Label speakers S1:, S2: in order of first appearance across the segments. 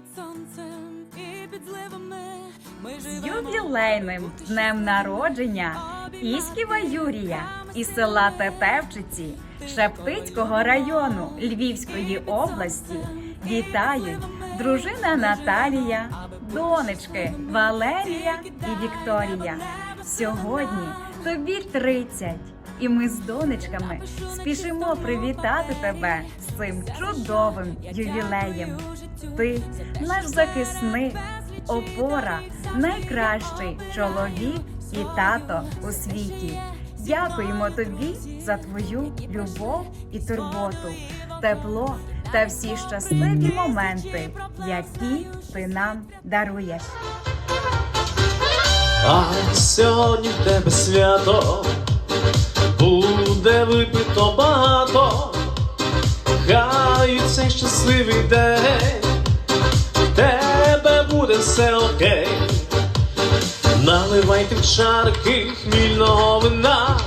S1: під сонцем і під зливами. Ми
S2: З ювілейним днем народження Іськіва Юрія із села Тетевчиці Шептицького району Львівської області. вітають дружина Наталія, донечки Валерія і Вікторія. Сьогодні тобі 30, і ми з донечками спішимо привітати тебе з цим чудовим ювілеєм. Ти наш захисник, опора, найкращий чоловік і тато у світі. Дякуємо тобі за твою любов і турботу, тепло та всі щасливі моменти, які ти нам даруєш.
S3: А сьогодні в тебе свято, буде випито багато, хай цей щасливий день, в тебе буде все окей. Наливайте в чарки хмільного вина,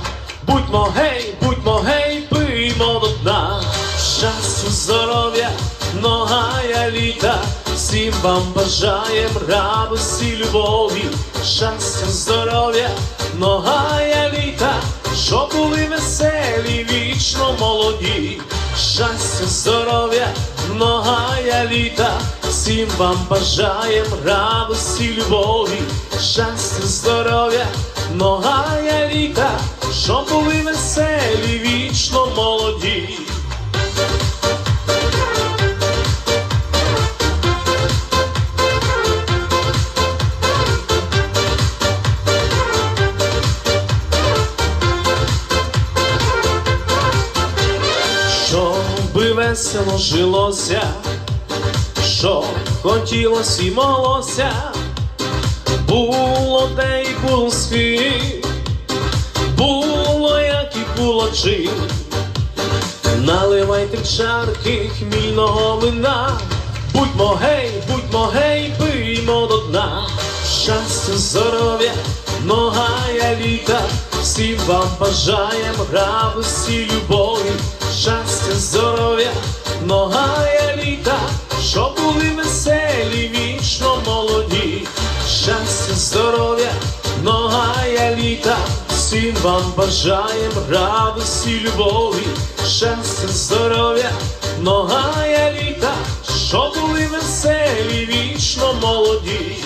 S3: будьмо гей, будьмо гей, пиймо до дна. Щастя, здоров'я, многая літа, всім вам бажаєм радості, любові, щастя, здоров'я, многая літа, щоб були веселі, вічно молоді. Щастя, здоров'я, многая літа, всім вам бажаєм радості, любові, щастя, здоров'я, многая літа, що були веселі, вічно молоді. Весело жилося, що хотілось і молося, було де й було схід, було, як і було чим. Наливайте чарки хмільного вина, будьмо гей, будьмо гей, пиймо до дна. Щастя, здоров'я, многая літа, всім вам бажаєм радості, любові, щастя, здоров'я, многая літа, щоб були веселі, вічно молоді. Щастя, здоров'я, многая літа, всім вам бажаєм радості, любові, щастя, здоров'я, многая літа, щоб були веселі, вічно молоді.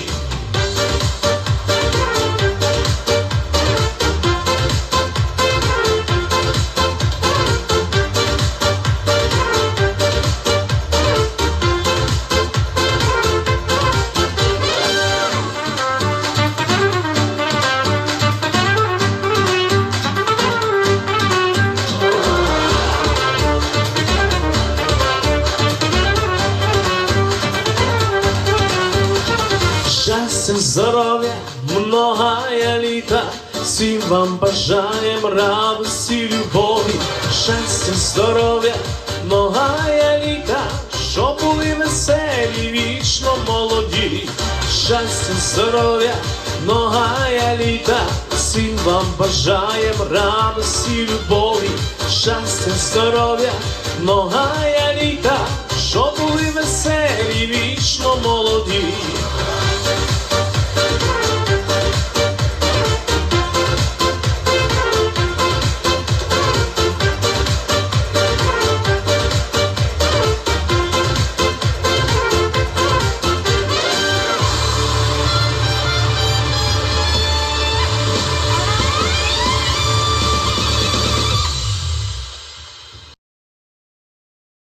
S3: Щастя, здоров'я, многая літа, всім вам бажаєм радості, любові, щастя, здоров'я, многая літа, щоб були веселі, вічно молоді, щастя, здоров'я, многая літа, всім вам бажаєм радості, любові, щастя, здоров'я, многая літа, щоб були веселі, вічно молоді.